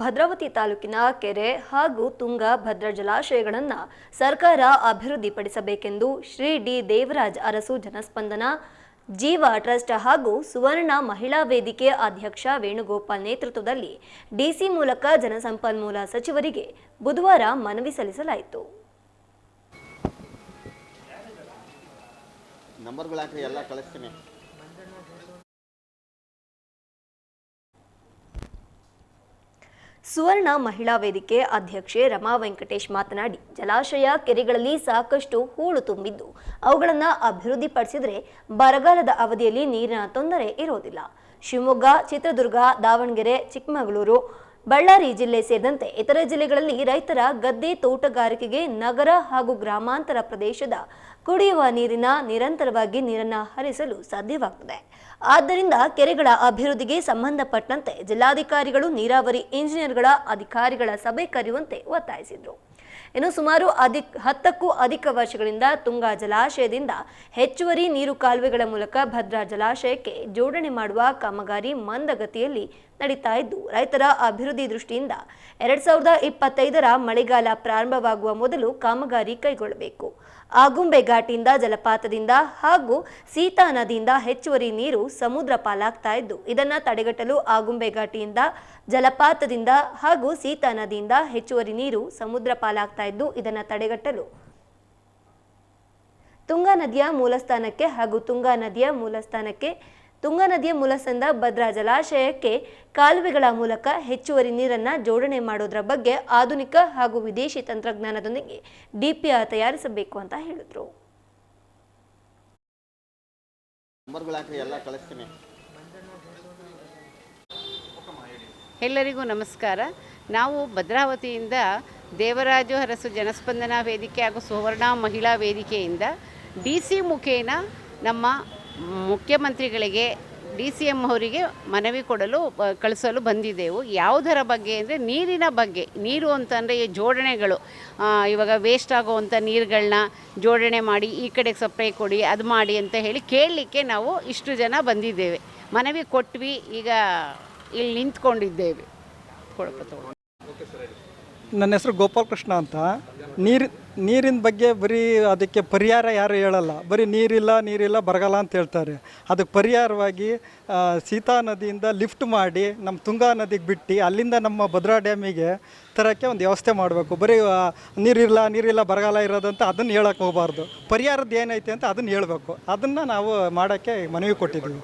ಭದ್ರಾವತಿ ತಾಲೂಕಿನ ಕೆರೆ ಹಾಗೂ ತುಂಗ ಭದ್ರ ಜಲಾಶಯಗಳನ್ನು ಸರ್ಕಾರ ಅಭಿವೃದ್ಧಿಪಡಿಸಬೇಕೆಂದು ಶ್ರೀ ಡಿ ದೇವರಾಜ್ ಅರಸು ಜನಸ್ಪಂದನ, ಜೀವ ಟ್ರಸ್ಟ್ ಹಾಗೂ ಸುವರ್ಣ ಮಹಿಳಾ ವೇದಿಕೆ ಅಧ್ಯಕ್ಷ ವೇಣುಗೋಪಾಲ್ ನೇತೃತ್ವದಲ್ಲಿ ಡಿಸಿ ಮೂಲಕ ಜನಸಂಪನ್ಮೂಲ ಸಚಿವರಿಗೆ ಬುಧವಾರ ಮನವಿ ಸಲ್ಲಿಸಲಾಯಿತು. ನಂಬರ್ಗಳು ಹಾಕಿ ಎಲ್ಲ ಕಳಿಸ್ತೀನಿ. ಸುವರ್ಣ ಮಹಿಳಾ ವೇದಿಕೆ ಅಧ್ಯಕ್ಷೆ ರಮಾ ವೆಂಕಟೇಶ್ ಮಾತನಾಡಿ, ಜಲಾಶಯ ಕೆರೆಗಳಲ್ಲಿ ಸಾಕಷ್ಟು ಹೂಳು ತುಂಬಿದ್ದು, ಅವುಗಳನ್ನು ಅಭಿವೃದ್ಧಿಪಡಿಸಿದರೆ ಬರಗಾಲದ ಅವಧಿಯಲ್ಲಿ ನೀರಿನ ತೊಂದರೆ ಇರೋದಿಲ್ಲ. ಶಿವಮೊಗ್ಗ ಚಿತ್ರದುರ್ಗ, ದಾವಣಗೆರೆ, ಚಿಕ್ಕಮಗಳೂರು ಬಳ್ಳಾರಿ ಜಿಲ್ಲೆ ಸೇರಿದಂತೆ ಇತರ ಜಿಲ್ಲೆಗಳಲ್ಲಿ ರೈತರ ಗದ್ದೆ ತೋಟಗಾರಿಕೆಗೆ ನಗರ ಹಾಗೂ ಗ್ರಾಮಾಂತರ ಪ್ರದೇಶದ ಕುಡಿಯುವ ನೀರಿನ ನಿರಂತರವಾಗಿ ನೀರನ್ನು ಹರಿಸಲು ಸಾಧ್ಯವಾಗುತ್ತದೆ ಆದ್ದರಿಂದ ಕೆರೆಗಳ ಅಭಿವೃದ್ಧಿಗೆ ಸಂಬಂಧಪಟ್ಟಂತೆ ಜಿಲ್ಲಾಧಿಕಾರಿಗಳು, ನೀರಾವರಿ ಇಂಜಿನಿಯರ್ಗಳ ಅಧಿಕಾರಿಗಳ ಸಭೆ ಕರೆಯುವಂತೆ ಒತ್ತಾಯಿಸಿದರು. ಇನ್ನು ಸುಮಾರು ಅಧಿಕ್, ಹತ್ತಕ್ಕೂ ಅಧಿಕ ವರ್ಷಗಳಿಂದ ತುಂಗಾ ಜಲಾಶಯದಿಂದ ಹೆಚ್ಚುವರಿ ನೀರು ಕಾಲುವೆಗಳ ಮೂಲಕ ಭದ್ರಾ ಜಲಾಶಯಕ್ಕೆ ಜೋಡಣೆ ಮಾಡುವ ಕಾಮಗಾರಿ ಮಂದಗತಿಯಲ್ಲಿ ನಡೀತಾ ಇದ್ದು, ರೈತರ ಅಭಿವೃದ್ಧಿ ದೃಷ್ಟಿಯಿಂದ ಎರಡ್ ಸಾವಿರದ ಇಪ್ಪತ್ತೈದರ ಮಳೆಗಾಲ ಪ್ರಾರಂಭವಾಗುವ ಮೊದಲು ಕಾಮಗಾರಿ ಕೈಗೊಳ್ಳಬೇಕು. ಆಗುಂಬೆ ಘಾಟಿಯಿಂದ ಜಲಪಾತದಿಂದ ಹಾಗೂ ಸೀತಾ ನದಿಯಿಂದ ಹೆಚ್ಚುವರಿ ನೀರು ಸಮುದ್ರ ಪಾಲಾಗ್ತಾ ಇದ್ದು, ಇದನ್ನ ತಡೆಗಟ್ಟಲು ಆಗುಂಬೆ ಘಾಟಿಯಿಂದ ಜಲಪಾತದಿಂದ ಹಾಗೂ ಸೀತಾ ನದಿಯಿಂದ ಹೆಚ್ಚುವರಿ ನೀರು ಸಮುದ್ರ ಪಾಲಾಗ್ತಾ ಇದ್ದು, ಇದನ್ನ ತಡೆಗಟ್ಟಲು. ತುಂಗಾ ನದಿಯ ಮೂಲಸ್ಥಾನಕ್ಕೆ ಹಾಗೂ ತುಂಗಾ ನದಿಯ ಮೂಲಸ್ಥಾನಕ್ಕೆ ತುಂಗಾ ನದಿಯ ಮೂಲಸಂದ ಭದ್ರಾ ಜಲಾಶಯಕ್ಕೆ ಕಾಲುವೆಗಳ ಮೂಲಕ ಹೆಚ್ಚುವರಿ ನೀರನ್ನು ಜೋಡಣೆ ಮಾಡೋದ್ರ ಬಗ್ಗೆ ಆಧುನಿಕ ಹಾಗೂ ವಿದೇಶಿ ತಂತ್ರಜ್ಞಾನದೊಂದಿಗೆ ಡಿಪಿಆರ್ ತಯಾರಿಸಬೇಕು ಅಂತ ಹೇಳಿದ್ರು. ಎಲ್ಲರಿಗೂ ನಮಸ್ಕಾರ. ನಾವು ಭದ್ರಾವತಿಯಿಂದ ದೇವರಾಜು ಅರಸು ಜನಸ್ಪಂದನ ವೇದಿಕೆ ಹಾಗೂ ಸುವರ್ಣ ಮಹಿಳಾ ವೇದಿಕೆಯಿಂದ ಡಿ ಸಿ ಮುಖೇನ ನಮ್ಮ ಮುಖ್ಯಮಂತ್ರಿಗಳಿಗೆ, ಡಿ ಸಿ ಎಂ ಅವರಿಗೆ ಮನವಿ ಕೊಡಲು ಕಳಿಸಲು ಬಂದಿದ್ದೆವು. ಯಾವುದರ ಬಗ್ಗೆ ಅಂದರೆ, ನೀರಿನ ಬಗ್ಗೆ. ನೀರು ಅಂತಂದರೆ ಈ ಜೋಡಣೆಗಳು. ಇವಾಗ ವೇಸ್ಟ್ ಆಗುವಂಥ ನೀರುಗಳನ್ನ ಜೋಡಣೆ ಮಾಡಿ, ಈ ಕಡೆಗೆ ಸಪ್ಲೈ ಕೊಡಿ, ಅದು ಮಾಡಿ ಅಂತ ಹೇಳಿ ಕೇಳಲಿಕ್ಕೆ ನಾವು ಇಷ್ಟು ಜನ ಬಂದಿದ್ದೇವೆ. ಮನವಿ ಕೊಟ್ವಿ, ಈಗ ಇಲ್ಲಿ ನಿಂತ್ಕೊಂಡಿದ್ದೇವೆ. ನನ್ನ ಹೆಸರು ಗೋಪಾಲಕೃಷ್ಣ ಅಂತ. ನೀರು ನೀರಿನ ಬಗ್ಗೆ ಬರೀ ಅದಕ್ಕೆ ಪರಿಹಾರ ಯಾರು ಹೇಳಲ್ಲ. ಬರೀ ನೀರಿಲ್ಲ ನೀರಿಲ್ಲ ಬರಗಾಲ ಅಂತ ಹೇಳ್ತಾರೆ. ಅದಕ್ಕೆ ಪರಿಹಾರವಾಗಿ ಸೀತಾ ನದಿಯಿಂದ ಲಿಫ್ಟ್ ಮಾಡಿ ನಮ್ಮ ತುಂಗಾ ನದಿಗೆ ಬಿಟ್ಟು ಅಲ್ಲಿಂದ ನಮ್ಮ ಭದ್ರಾ ಡ್ಯಾಮಿಗೆ ತರೋಕ್ಕೆ ಒಂದು ವ್ಯವಸ್ಥೆ ಮಾಡಬೇಕು. ಬರೀ ನೀರಿಲ್ಲ ನೀರಿಲ್ಲ ಬರಗಾಲ ಇರೋದಂತ ಅದನ್ನು ಹೇಳಕ್ಕೆ ಹೋಗಬಾರ್ದು. ಪರಿಹಾರದ ಏನೈತೆ ಅಂತ ಅದನ್ನು ಹೇಳಬೇಕು. ಅದನ್ನು ನಾವು ಮಾಡೋಕ್ಕೆ ಮನವಿ ಕೊಟ್ಟಿದ್ದೀವಿ.